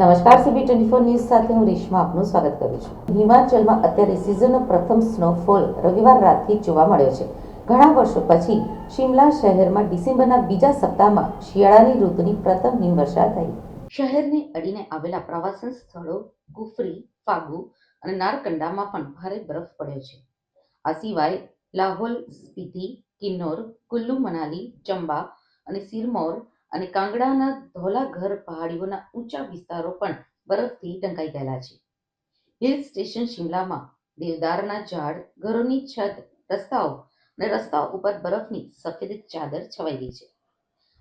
નમસ્કાર CB twenty four news સાથે હું રેશમા આપનું સ્વાગત કરું છું. હિમાચલમાં અત્યારે સિઝનનો પ્રથમ સ્નોફોલ રવિવાર રાતથી જોવા મળ્યો છે. ઘણા વર્ષો પછી શિમલા શહેરમાં ડિસેમ્બરના બીજા સપ્તાહમાં શિયાળાની ઋતુની પ્રથમ હિમવર્ષા થઈ. શહેરને અડીને આવેલા પ્રવાસન સ્થળો કુફરી, ફાગુ અને નારકંડામાં પણ ભારે બરફ પડ્યો છે. આ સિવાય લાહોલ, સ્પીતિ, કિન્નોર, કુલ્લુ, મનાલી, ચંબા અને સિરમૌર અને કાંગડાના ધોલાઘર પહાડીઓના ઊંચા વિસ્તારો પણ બરફથી ઢંકાઈ ગયેલા છે. હિલ સ્ટેશન શિમલામાં દેવદારના ઝાડ, ઘરોની છત, રસ્તાઓ અને રસ્તાઓ ઉપર બરફની સફેદ ચાદર છવાઈ ગઈ છે.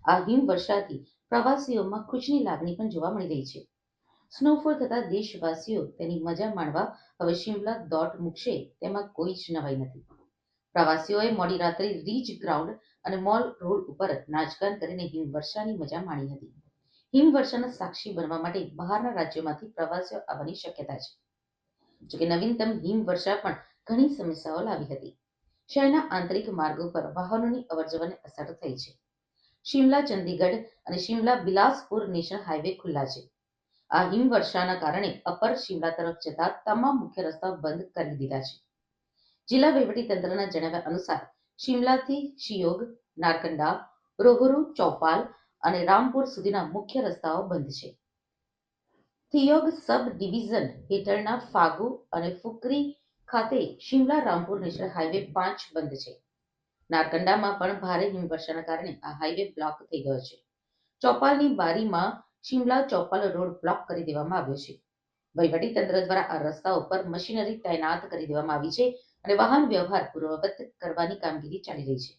આ હિમવર્ષાથી પ્રવાસીઓમાં ખુશની લાગણી પણ જોવા મળી રહી છે. સ્નોફોલ થતા દેશવાસીઓ તેની મજા માણવા હવે શિમલા દોટ મૂકશે તેમાં કોઈ જ નવાઈ નથી. પ્રવાસીઓએ મોડી રાત્રે રીચ ગ્રાઉન્ડ અને મોલ રોડ ઉપર નાચગાન કરીને હિમવર્ષાની મજા માણી હતી. હિમવર્ષાના સાક્ષી બનવા માટે બહારના રાજ્યોમાંથી પ્રવાસીઓ આવવાની શક્યતા છે. જોકે નવીનતમ હિમવર્ષા પણ ઘણી સમસ્યાઓ લાવી હતી. શહેરના આંતરિક માર્ગો પર વાહનોની અવરજવરને અસર થઈ છે. શિમલા, ચંદીગઢ અને શિમલા બિલાસપુર નેશનલ હાઈવે ખુલ્લા છે. આ હિમવર્ષાના કારણે અપર શિમલા તરફ જતા તમામ મુખ્ય રસ્તાઓ બંધ કરી દીધા છે. જિલ્લા વહીવટી તંત્રના જણાવ્યા અનુસાર શિમલાથી શિયોગ, નારકંડા, રોહરુ, ચૌપાલ અને રામપુર સુધીના મુખ્ય રસ્તાઓ બંધ છે. થિયોગ સબ ડિવિઝન હેઠળના ફાગુ અને ફુકરી ખાતે શિમલા રામપુર નેશનલ હાઈવે પાંચ બંધ છે. નારકંડામાં પણ ભારે હિમવર્ષાના કારણે આ હાઈવે બ્લોક થઈ ગયો છે. ચોપાલની બારીમાં શિમલા ચોપાલ રોડ બ્લોક કરી દેવામાં આવ્યો છે. વહીવટી તંત્ર દ્વારા આ રસ્તા ઉપર મશીનરી તૈનાત કરી દેવામાં આવી છે અને વાહન વ્યવહાર પૂર્વવત કરવાની કામગીરી ચાલી રહી છે.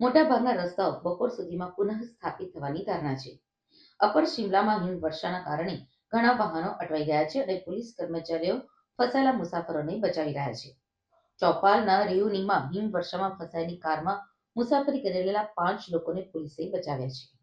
મોટાભાગના રસ્તાઓ બપોર સુધીમાં પુનઃ સ્થાપિત થવાની ધારણા છે. અપર શિમલામાં હિમવર્ષાના કારણે ઘણા વાહનો અટવાઈ ગયા છે અને પોલીસ કર્મચારીઓ ફસાયેલા મુસાફરોને બચાવી રહ્યા છે. ચોપાલના રેયુનીમાં હિમવર્ષામાં ફસાયેલી કારમાં મુસાફરી કરી રહેલા પાંચ લોકોને પોલીસે બચાવ્યા છે.